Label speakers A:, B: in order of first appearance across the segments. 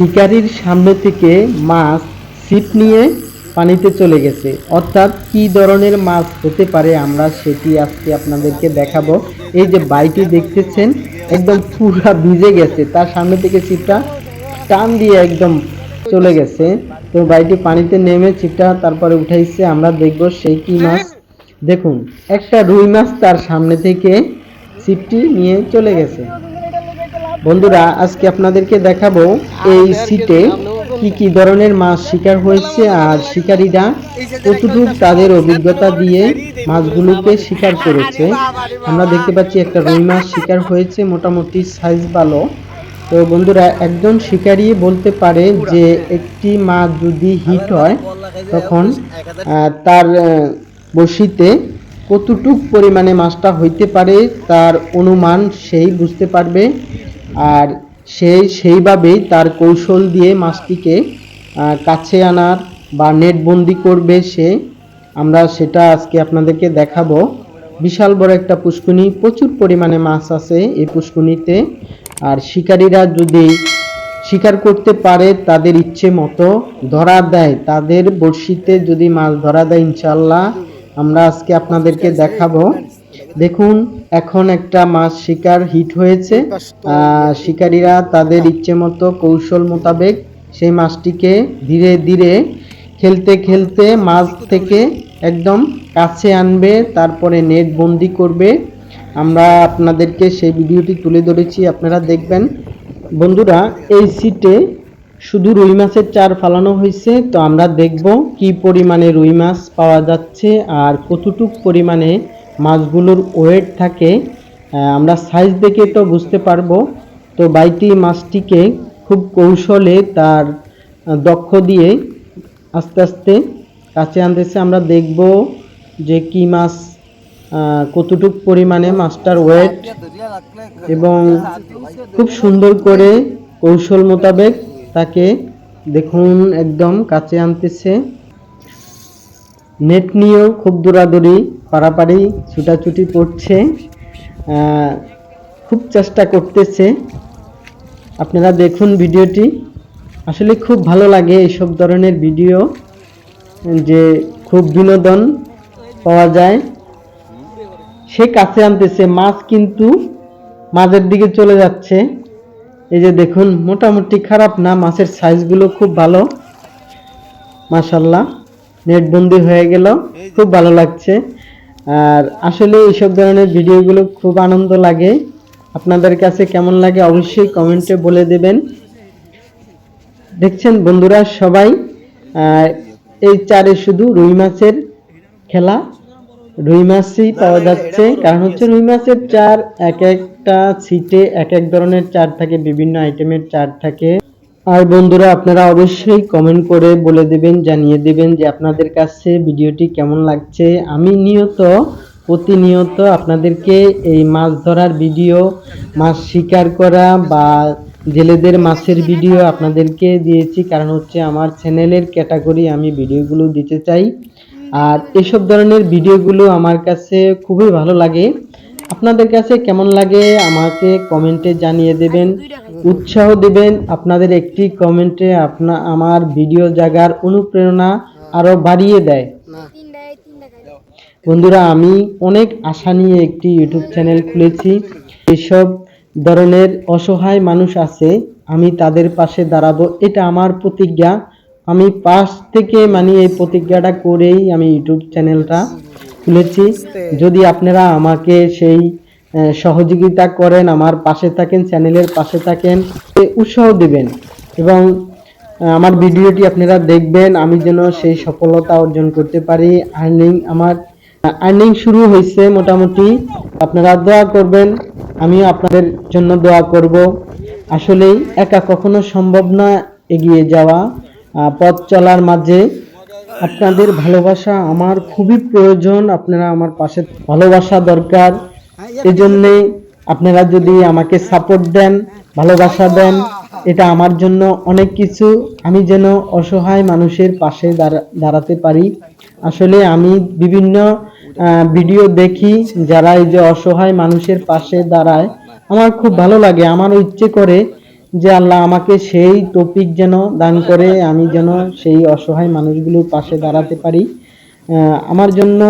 A: শিকারির সামনে থেকে মাছ ছিপ নিয়ে পানিতে চলে গেছে। অর্থাৎ কি ধরনের মাছ হতে পারে আমরা সেটি আজকে আপনাদেরকে দেখাবো। এই যে বাইটি দেখতেছেন, একদম পুরা ভিজে গেছে। তার সামনে থেকে ছিপটা টান দিয়ে একদম চলে গেছে। তো বাইটি পানিতে নেমে ছিপটা তারপরে উঠাইছে। আমরা দেখব সেই কি মাছ। দেখুন, একটা রুই মাছ তার সামনে থেকে ছিপটি নিয়ে চলে গেছে। বন্ধুরা, আজকে আপনাদেরকে দেখাবো এই সিটে কি কি ধরনের মাছ শিকার হয়েছে আর শিকারীরা কতটুকু তাদের অভিজ্ঞতা দিয়ে মাছগুলোকে শিকার করেছে। আমরা দেখতে পাচ্ছি একটা রুই মাছ শিকার হয়েছে, মোটামুটি সাইজ ভালো। তো বন্ধুরা, একজন শিকারী বলতে পারে যে একটি মাছ যদি হিট হয়, তখন তার বড়শিতে কতটুক পরিমাণে মাছটা হইতে পারে, তার অনুমান সেই বুঝতে পারবে। আর সেই, সেইভাবেই তার কৌশল দিয়ে মাছটিকে কাছে আনার বা নেটবন্দি করবে সে। আমরা সেটা আজকে আপনাদেরকে দেখাবো। বিশাল বড় একটা পুষ্কুনি প্রচুর পরিমাণে মাছ আছে এই পুষ্কুনিতে আর শিকারীরা যদি শিকার করতে পারে তাদের ইচ্ছে মতো ধরা দেয়, তাদের বড়শিতে যদি মাছ ধরা দেয় ইনশাল্লাহ আমরা আজকে আপনাদেরকে দেখাবো। দেখুন, এখন একটা মাছ শিকার হিট হয়েছে। শিকারীরা তাদের ইচ্ছে মতো কৌশল মোতাবেক সেই মাছটিকে ধীরে ধীরে খেলতে খেলতে মাছ থেকে একদম কাছে আনবে, তারপরে নেট বন্দি করবে। আমরা আপনাদেরকে সেই ভিডিওটি তুলে ধরেছি, আপনারা দেখবেন। বন্ধুরা, এই সিটে শুধু রুই মাছের চার ফালানো হয়েছে, তো আমরা দেখব কি পরিমাণে রুই মাছ পাওয়া যাচ্ছে আর কতটুক পরিমাণে মাছগুলোর ওয়েট থাকে আমরা সাইজ দেখে তো বুঝতে পারব। তো বাইটি মাছটিকে খুব কৌশলে তার দক্ষ দিয়ে আস্তে আস্তে কাছে আনতেছে। আমরা দেখব যে কি মাছ কতটুক পরিমাণে মাছটার ওয়েট এবং খুব সুন্দর করে কৌশল মোতাবেক তাকে দেখুন, একদম কাছে আনতেছে। নেট নিয়েও খুব দৌড়াদৌড়ি পারাপারি ছুটাছুটি করছে খুব চেষ্টা করতেছে। আপনারা দেখুন ভিডিওটি। আসলে খুব ভালো লাগে এইসব ধরনের ভিডিও যে খুব বিনোদন পাওয়া যায়। সে কাছে আনতেছে মাছ কিন্তু মাঝের দিকে চলে যাচ্ছে। এই যে দেখুন মোটামুটি খারাপ না মাছের সাইজগুলো খুব ভালো। মাশাল্লাহ নেটবন্দি হয়ে গেল। খুব ভালো লাগছে। আর আসলে এইসব ধরনের ভিডিওগুলো খুব আনন্দ লাগে। আপনাদের কাছে কেমন লাগে অবশ্যই কমেন্টে বলে দেবেন। দেখছেন বন্ধুরা সবাই এই চারে শুধু রুই মাছের খেলা। রুই মাছই পাওয়া যাচ্ছে, কারণ হচ্ছে রুই মাছের চার এক একটা সিটে এক এক ধরনের চার থাকে, বিভিন্ন আইটেমের চার থাকে। আর বন্ধুরা, আপনারা অবশ্যই কমেন্ট করে বলে দেবেন, জানিয়ে দেবেন যে আপনাদের কাছে ভিডিওটি কেমন লাগছে। আমি নিয়ত, প্রতিনিয়ত আপনাদেরকে এই মাছ ধরার ভিডিও, মাছ শিকার করা বা জেলেদের মাছের ভিডিও আপনাদেরকে দিয়েছি। কারণ হচ্ছে আমার চ্যানেলের ক্যাটাগরি আমি ভিডিওগুলো দিতে চাই। আর এসব ধরনের ভিডিওগুলো আমার কাছে খুবই ভালো লাগে। আপনাদের কাছে কেমন লাগে আমাকে কমেন্টে জানিয়ে দেবেন। উৎসাহ দেবেন আপনাদের একটি কমেন্টে আপনা আমার ভিডিও জাগার অনুপ্রেরণা আরও বাড়িয়ে দেয়। বন্ধুরা আমি অনেক আশা নিয়ে একটি ইউটিউব চ্যানেল খুলেছি। এসব ধরনের অসহায় মানুষ আছে আমি তাদের পাশে দাঁড়াবো এটা আমার প্রতিজ্ঞা। আমি পাশ থেকে মানে এই প্রতিজ্ঞাটা করেই আমি ইউটিউব চ্যানেলটা খুলেছি। যদি আপনারা আমাকে সেই সহযোগিতা করেন আমার পাশে থাকেন চ্যানেলের পাশে থাকেন উৎসাহ দিবেন। এবং আমার ভিডিওটি আপনারা দেখবেন আমি যেন সেই সফলতা অর্জন করতে পারি। আর্নিং আমার আর্নিং শুরু হয়েছে মোটামুটি। আপনারা দোয়া করবেন আমিও আপনাদের জন্য দোয়া করব। আসলেই একা কখনো সম্ভব না এগিয়ে যাওয়া পথ চলার মাঝে। আপনাদের ভালোবাসা আমার খুবই প্রয়োজন। আপনারা আমার পাশে ভালোবাসা দরকার। এই জন্যে আপনারা যদি আমাকে সাপোর্ট দেন, ভালোবাসা দেন, এটা আমার জন্য অনেক কিছু। আমি যেন অসহায় মানুষের পাশে দাঁড়া- দাঁড়াতে পারি। আসলে আমি বিভিন্ন ভিডিও দেখি, যারা এই যে অসহায় মানুষের পাশে দাঁড়ায়। আমার খুব ভালো লাগে আমারও ইচ্ছে করে যে আল্লাহ আমাকে সেই টপিক যেন দান করে, আমি যেন সেই অসহায় মানুষগুলোর পাশে দাঁড়াতে পারি। আমার জন্য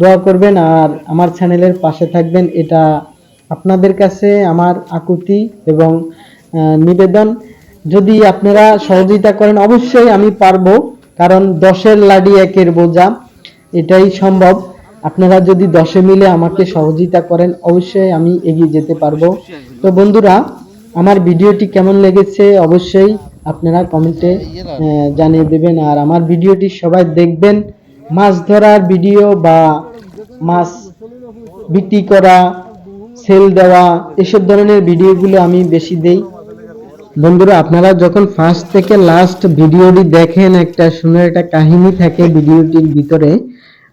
A: দোয়া করবেন আর আমার চ্যানেলের পাশে থাকবেন, এটা আপনাদের কাছে আমার আকুতি এবং নিবেদন। যদি আপনারা সহযোগিতা করেন, অবশ্যই আমি পারব, কারণ দশের লাডি একের বোঝা, এটাই সম্ভব। আপনারা যদি দশে মিলে আমাকে সহযোগিতা করেন, অবশ্যই আমি এগিয়ে যেতে পারব। তো বন্ধুরা আমার ভিডিওটি কেমন লেগেছে অবশ্যই আপনারা কমেন্টে জানিয়ে দেবেন। আর আমার ভিডিওটি সবাই দেখবেন। মাছ ধরার ভিডিও বা মাছ বিক্রি করা সেল দেওয়া এসব ধরনের ভিডিওগুলো আমি বেশি দেই। বন্ধুরা আপনারা যখন ফার্স্ট থেকে লাস্ট ভিডিওটি দেখেন একটা সুন্দর একটা কাহিনী থাকে ভিডিওটির ভিতরে।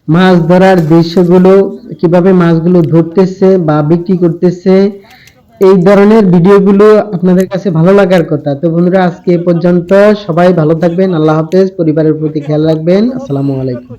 A: মাছ ধরার দৃশ্যগুলো কীভাবে মাছগুলো ধরতেছে বা বিক্রি করতেছে এই ধরনের ভিডিওগুলো আপনাদের কাছে ভালো লাগার কথা। তো বন্ধুরা, আজকে পর্যন্ত সবাই ভালো থাকবেন, আল্লাহ হাফেজ, পরিবারের প্রতি খেয়াল রাখবেন, আসসালামু আলাইকুম।